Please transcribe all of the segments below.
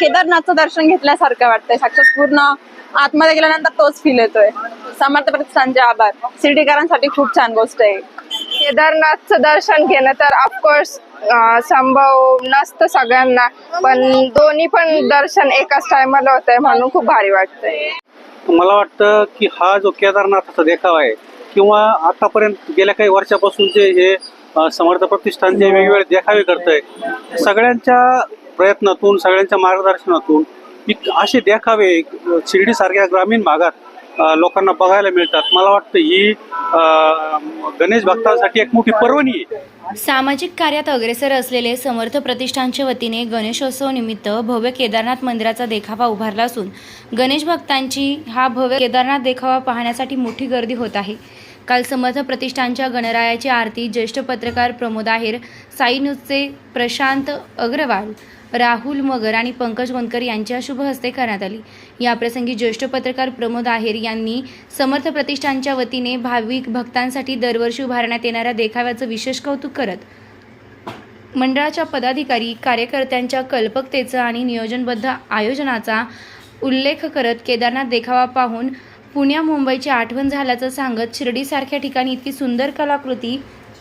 केदारनाथचं दर्शन घेतल्यासारखं वाटतंय. साक्षात पूर्ण आतमध्ये गेल्यानंतर तोच फील येतोय. समर्थ प्रतिष्ठानचे आभार. शिर्डीकरांसाठी खूप छान गोष्ट आहे. केदारनाथचं दर्शन घेणं तर ऑफकोर्स संभव नसतं सगळ्यांना पण दोन्ही पण दर्शन एकाच टायमाला होत आहे म्हणून खूप भारी वाटतंय. मला वाटतं की हा जो केदारनाथाचा देखावा आहे किंवा आतापर्यंत गेल्या काही वर्षापासून जे हे समर्थ प्रतिष्ठान जे वेगवेगळे देखावे करत आहे सगळ्यांच्या प्रयत्नातून सगळ्यांच्या मार्गदर्शनातून इत- असे देखावे शिर्डीसारख्या ग्रामीण भागात लोकांना बघायला मिळतात. मला वाटतं ही गणेश भक्तांसाठी एक मोठी पर्वणी आहे. सामाजिक कार्यात अग्रेसर असलेले समर्थ प्रतिष्ठानच्या वतीने गणेशोत्सव निमित्त भव्य केदारनाथ मंदिराचा देखावा उभारला असून गणेश भक्तांची हा भव्य केदारनाथ देखावा पाहण्यासाठी मोठी गर्दी होत आहे. काल समर्थ प्रतिष्ठानच्या गणरायाची आरती ज्येष्ठ पत्रकार प्रमोद आहेर साई न्यूजचे प्रशांत अग्रवाल राहुल मगर आणि पंकज वनकर यांच्या शुभ हस्ते करण्यात आली. याप्रसंगी ज्येष्ठ पत्रकार प्रमोद आहेर यांनी समर्थ प्रतिष्ठानच्या वतीने भाविक भक्तांसाठी दरवर्षी उभारण्यात येणाऱ्या देखाव्याचं विशेष कौतुक करत मंडळाच्या पदाधिकारी कार्यकर्त्यांच्या कल्पकतेचं आणि नियोजनबद्ध आयोजनाचा उल्लेख करत केदारनाथ देखावा पाहून पुण्या मुंबईची आठवण झाल्याचं सांगत शिर्डीसारख्या ठिकाणी इतकी सुंदर कलाकृती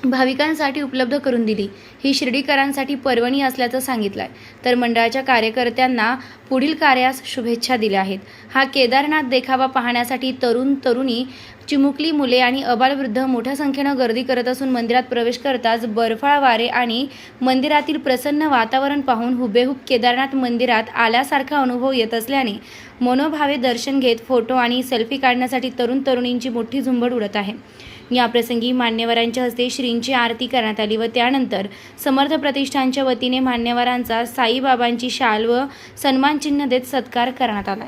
भाविकांसाठी उपलब्ध करून दिली. ही शिर्डीकरांसाठी पर्वणी असल्याचं सांगितलं आहे तर मंडळाच्या कार्यकर्त्यांना पुढील कार्यास शुभेच्छा दिल्या आहेत. हा केदारनाथ देखावा पाहण्यासाठी तरुण तरुणी चिमुकली मुले आणि अबालवृद्ध मोठ्या संख्येनं गर्दी करत असून मंदिरात प्रवेश करताच बर्फाळ वारे आणि मंदिरातील प्रसन्न वातावरण पाहून हुबेहूब केदारनाथ मंदिरात आल्यासारखा अनुभव येत असल्याने मनोभावे दर्शन घेत फोटो आणि सेल्फी काढण्यासाठी तरुण तरुणींची मोठी झुंबड उडत आहे. याप्रसंगी मान्यवरांच्या हस्ते श्रींची आरती करण्यात आली व त्यानंतर समर्थ प्रतिष्ठानच्या वतीने मान्यवरांचा साईबाबांची शाल व सन्मानचिन्ह देत सत्कार करण्यात आला.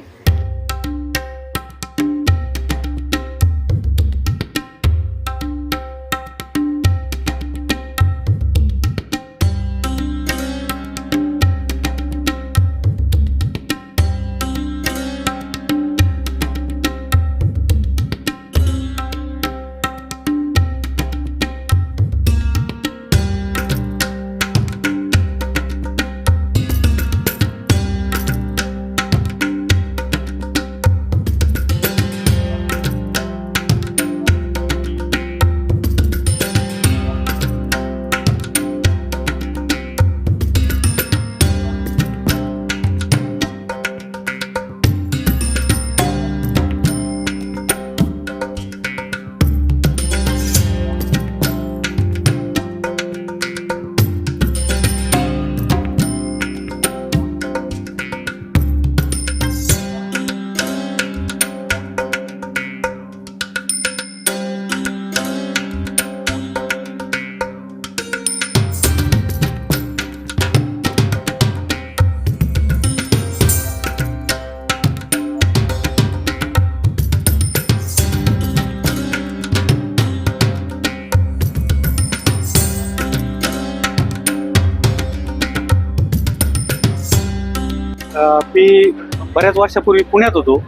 मी बऱ्याच वर्षापूर्वी पुण्यात होतो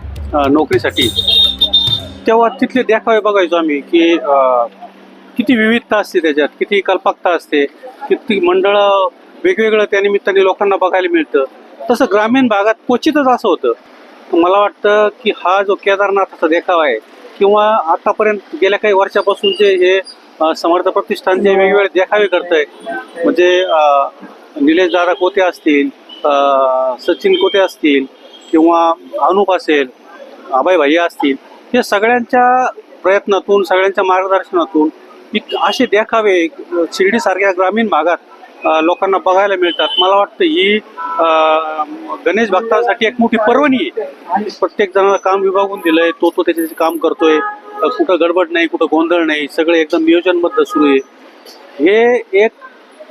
नोकरीसाठी. तेव्हा तिथले देखावे बघायचो आम्ही की किती विविधता असते त्याच्यात किती कल्पकता असते किती मंडळं वेगवेगळं त्यानिमित्ताने लोकांना बघायला मिळतं. तसं ग्रामीण भागात क्वचितच असं होतं. मला वाटतं की हा जो केदारनाथाचा देखावा आहे किंवा आतापर्यंत गेल्या काही वर्षापासून जे हे समर्थ प्रतिष्ठान जे वेगवेगळे देखावे करत आहे म्हणजे निलेश दादा कोते असतील सचिन कोते असतील किंवा अनुप असेल अभय भैया असतील हे सगळ्यांच्या प्रयत्नातून सगळ्यांच्या मार्गदर्शनातून इत- असे देखावे शिर्डीसारख्या ग्रामीण भागात लोकांना बघायला मिळतात. मला वाटतं ही गणेश भक्तांसाठी एक मोठी पर्वणी आहे. प्रत्येक जणाला काम विभागून दिलंय तो तो त्याचे काम करतोय. कुठं गडबड नाही कुठं गोंधळ नाही सगळे एकदम नियोजनबद्ध सुरू आहे. हे एक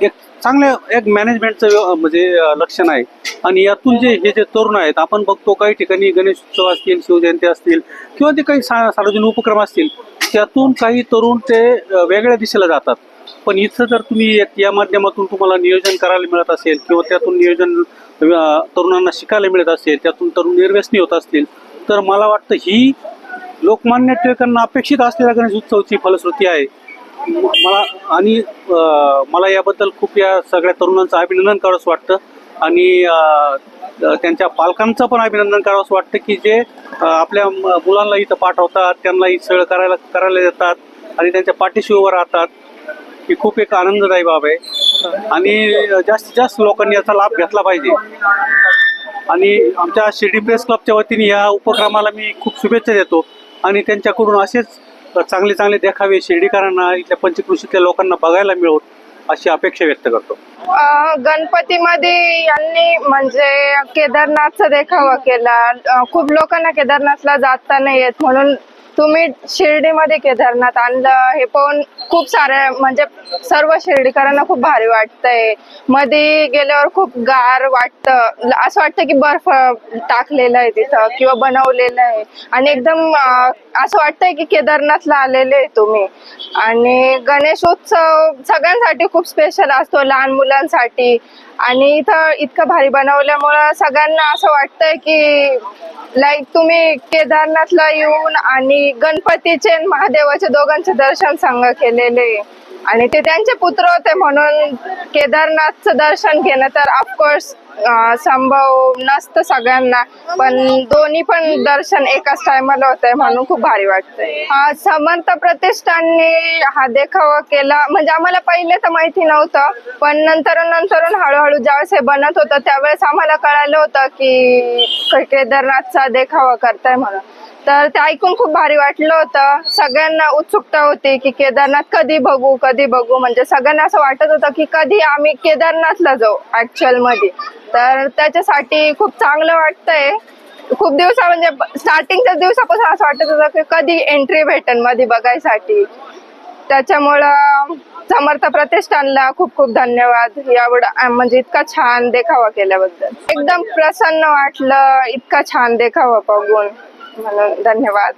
एक चांगल्या एक मॅनेजमेंटचं म्हणजे लक्षण आहे. आणि यातून जे हे जे तरुण आहेत आपण बघतो काही ठिकाणी गणेशोत्सव असतील शिवजयंती असतील किंवा ते काही सा सार्वजनिक उपक्रम असतील त्यातून काही तरुण ते वेगळ्या दिशेला जातात. पण इथं जर तुम्ही या माध्यमातून तुम्हाला नियोजन करायला मिळत असेल किंवा त्यातून नियोजन तरुणांना शिकायला मिळत असेल त्यातून तरुण निर्व्यसनी होत असतील तर मला वाटतं ही लोकमान्य टिळकांना अपेक्षित असलेल्या गणेश उत्सवची फलश्रुती आहे. मला आणि मला याबद्दल खूप या सगळ्या तरुणांचं अभिनंदन करावंसं वाटतं. आणि त्यांच्या पालकांचं पण अभिनंदन करावंसं वाटतं की जे आपल्या मुलांना इथं पाठवतात त्यांना ही सगळं करायला करायला देतात आणि त्यांच्या पाठीशी उभं राहतात ही खूप एक आनंददायी बाब आहे. आणि जास्तीत जास्त लोकांनी याचा लाभ घेतला पाहिजे. आणि आमच्या शिर्डी प्रेस क्लबच्या वतीने या उपक्रमाला मी खूप शुभेच्छा देतो. आणि त्यांच्याकडून असेच चांगले चांगले देखावे शिर्डीकरांना इथल्या पंचकृषीतल्या लोकांना बघायला मिळवत अशी अपेक्षा व्यक्त करतो. गणपतीमध्ये यांनी म्हणजे केदारनाथचा देखावा केला. खूप लोकांना केदारनाथला जाता नाही येत म्हणून तुम्ही शिर्डीमध्ये केदारनाथ आणलं हे पाहून खूप सारे म्हणजे सर्व शिर्डीकरांना खूप भारी वाटतंय. मध्ये गेल्यावर खूप गार वाटतं. असं वाटतं की बर्फ टाकलेलं आहे तिथं किंवा बनवलेलं आहे. आणि एकदम असं वाटतंय की केदारनाथला आलेले आहे तुम्ही. आणि गणेशोत्सव सगळ्यांसाठी खूप स्पेशल असतो लहान मुलांसाठी. आणि इथं इतकं भारी बनवल्यामुळं सगळ्यांना असं वाटतंय की लाईक तुम्ही केदारनाथला येऊन आणि गणपतीचे महादेवाचे दोघांचे दर्शन संघ केलेले आणि ते त्यांचे पुत्र होते म्हणून केदारनाथचं दर्शन घेणं तर ऑफकोर्स संभव नसतं सगळ्यांना. पण दोन्ही पण दर्शन एकाच टायमाला होत आहे म्हणून खूप भारी वाटतंय. हा समर्थ प्रतिष्ठानने हा देखावा केला. म्हणजे आम्हाला पहिले तर माहिती नव्हतं पण नंतर नंतर हळूहळू ज्यावेळेस हे बनत होतं त्यावेळेस आम्हाला कळालं होतं की केदारनाथचा देखावा करताय म्हणून. तर ते ऐकून खूप भारी वाटलं होतं. सगळ्यांना उत्सुकता होती की केदारनाथ कधी बघू कधी बघू. म्हणजे सगळ्यांना असं वाटत होतं की कधी आम्ही केदारनाथला जाऊ ऍक्च्युअलमध्ये. तर त्याच्यासाठी खूप चांगलं वाटतंय. खूप दिवसा म्हणजे स्टार्टिंगच्या दिवसापासून असं वाटत होतं की कधी एंट्री भेटेल मध्ये बघायसाठी. त्याच्यामुळं समर्थ प्रतिष्ठानला खूप खूप धन्यवाद. एवढं म्हणजे इतका छान देखावा केल्याबद्दल. एकदम प्रसन्न वाटलं इतका छान देखावा बघून. म्हणून धन्यवाद.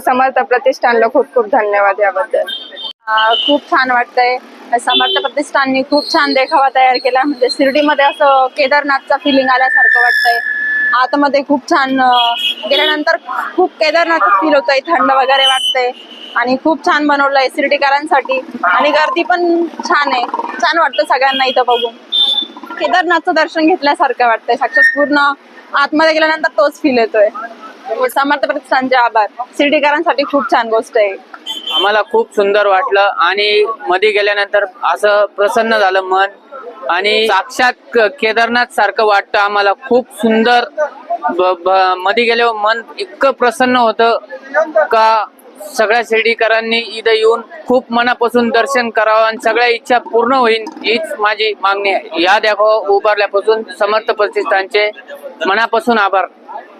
समर्थ प्रतिष्ठानला खूप खूप धन्यवाद याबद्दल. खूप छान वाटतंय. समर्थ प्रतिष्ठाननी खूप छान देखावा तयार केला. म्हणजे शिर्डीमध्ये असं केदारनाथचा फिलिंग आल्यासारखं वाटतंय. आतमध्ये खूप छान गेल्यानंतर खूप केदारनाथ फील होतंय. थंड वगैरे वाटतंय. आणि खूप छान बनवलंय शिर्डीकरांसाठी. आणि गर्दी पण छान आहे. छान वाटतं सगळ्यांना इथं बघून. केदारनाथचं दर्शन घेतल्यासारखं वाटतंय. साक्षात पूर्ण आतमध्ये गेल्यानंतर तोच फील येतोय. हो, समर्थ प्रतिष्ठानचे आभार. शिर्डीकरांसाठी खूप छान गोष्ट आहे. आम्हाला खूप सुंदर वाटलं आणि मध्ये गेल्यानंतर असं प्रसन्न झालं मन आणि साक्षात केदारनाथ सारखं वाटतं आम्हाला. खूप सुंदरमध्ये गेल्यावर मन इतकं प्रसन्न होतं का सगळ्या शिर्डीकरांनी इथं येऊन खूप मनापासून दर्शन करावं आणि सगळ्या इच्छा पूर्ण होईल हीच माझी मागणी आहे. या द्याखो उभारल्यापासून समर्थ प्रतिष्ठानचे मनापासून आभार.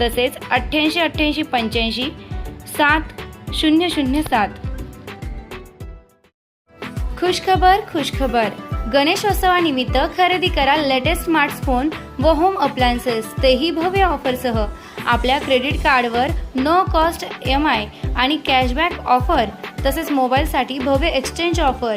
तसेच अठ्ठ्याऐंशी अठ्ठ्याऐंशी पंच्याऐंशी सात शून्य शून्य सात. खुशखबर खुशखबर. गणेशोत्सवानिमित्त खरेदी करा लेटेस्ट स्मार्टफोन व होम अप्लायन्सेस तेही भव्य ऑफरसह. आपल्या क्रेडिट कार्डवर no cost E M I cashback offer तसेच मोबाईलसाठी भव्य एक्सचेंज ऑफर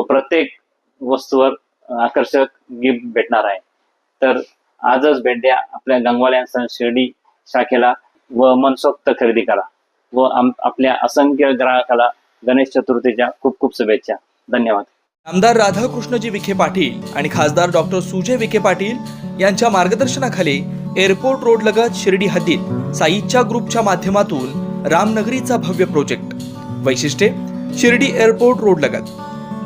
प्रत्येक वस्तूवर आकर्षक गिफ्ट भेटणार आहे. तर आजच भेट द्या आपल्या गंगवाल्या सण शिर्डी शाखेला व मनसोक्त खरेदी करा व आपल्या असंख्य ग्राहकाला गणेश चतुर्थीच्या खूप खूप शुभेच्छा. धन्यवाद. आमदार राधाकृष्णजी विखे पाटील आणि खासदार डॉक्टर सुजय विखे पाटील यांच्या मार्गदर्शनाखाली एअरपोर्ट रोड लगत शिर्डी हद्दीत साईच्या ग्रुपच्या माध्यमातून रामनगरीचा भव्य प्रोजेक्ट. वैशिष्ट्ये शिर्डी एअरपोर्ट रोड लगत.